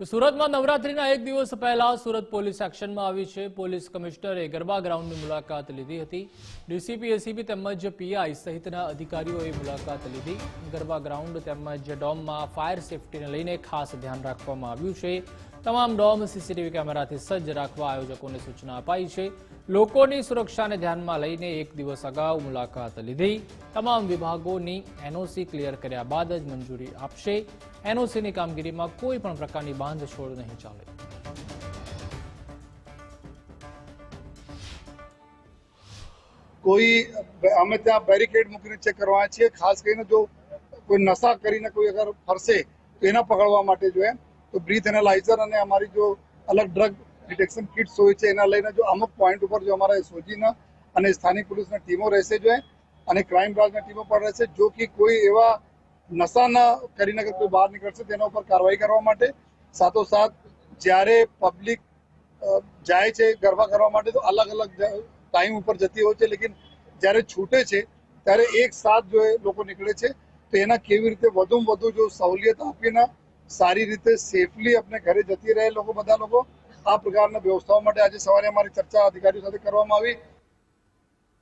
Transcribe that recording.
તો સુરતમાં નવરાત્રીના એક દિવસ પહેલા સુરત પોલીસ એક્શનમાં આવી છે. પોલીસ કમિશનરે ગરબા ગ્રાઉન્ડની મુલાકાત લીધી હતી. ડીસીપી, એસીપી તેમજ પીઆઈ સહિતના અધિકારીઓએ મુલાકાત લીધી. ગરબા ગ્રાઉન્ડ તેમજ ડોમમાં ફાયર સેફટીને લઈને ખાસ ધ્યાન રાખવામાં આવ્યું છે. તમામ ડોમ સીસીટીવી કેમેરાથી સજ્જ રાખવા આયોજકોને સૂચના અપાઈ છે. લોકોની સુરક્ષાને ધ્યાનમાં લઈને એક દિવસ અગાઉ મુલાકાત લીધી. તમામ વિભાગોની એનઓસી ક્લિયર કર્યા બાદ જ મંજૂરી આપશે. એનઓસીની કામગીરીમાં કોઈ પણ પ્રકારની બાંધછોડ નહીં ચાલે. કોઈ, અમે ત્યાં બેરિકેડ મૂકીને ચેક કરવાના છીએ. ખાસ કરીને જો કોઈ નશા કરીને કોઈ અગર ફરશે તો એના પકડવા માટે જો એમ, તો બ્રીથ એનાલાઇઝર અને અમારી જો અલગ ડ્રગ ડિટેક્શન કિટ્સ હોય છે, એના લઈને જો અમુક પોઈન્ટ ઉપર જો અમારા એસઓજીના અને સ્થાનિક પોલીસની ટીમો રહેશે જો અને ક્રાઇમ બ્રાન્ચની ટીમો પણ રહેશે, જો કે કોઈ એવા નશા ન કરીને કોઈ બહાર નીકળશે, તેના ઉપર કાર્યવાહી કરવા માટે સાથોસાથ જ્યારે પબ્લિક જાય છે ગરબા કરવા માટે તો અલગ અલગ ટાઈમ ઉપર જતી હોય છે. લેકિન જ્યારે છૂટે છે, ત્યારે એક સાથ જો એ લોકો નીકળે છે, તો એના કેવી રીતે વધુમાં વધુ જો સહુલિયત આપીને સારી રીતે સેફલી આપણે ઘરે જતી રહે લોકો બધા લોકો, આ પ્રકારના વ્યવસ્થાઓ માટે આજે સવારે અમારી ચર્ચા અધિકારીઓ સાથે કરવામાં આવી.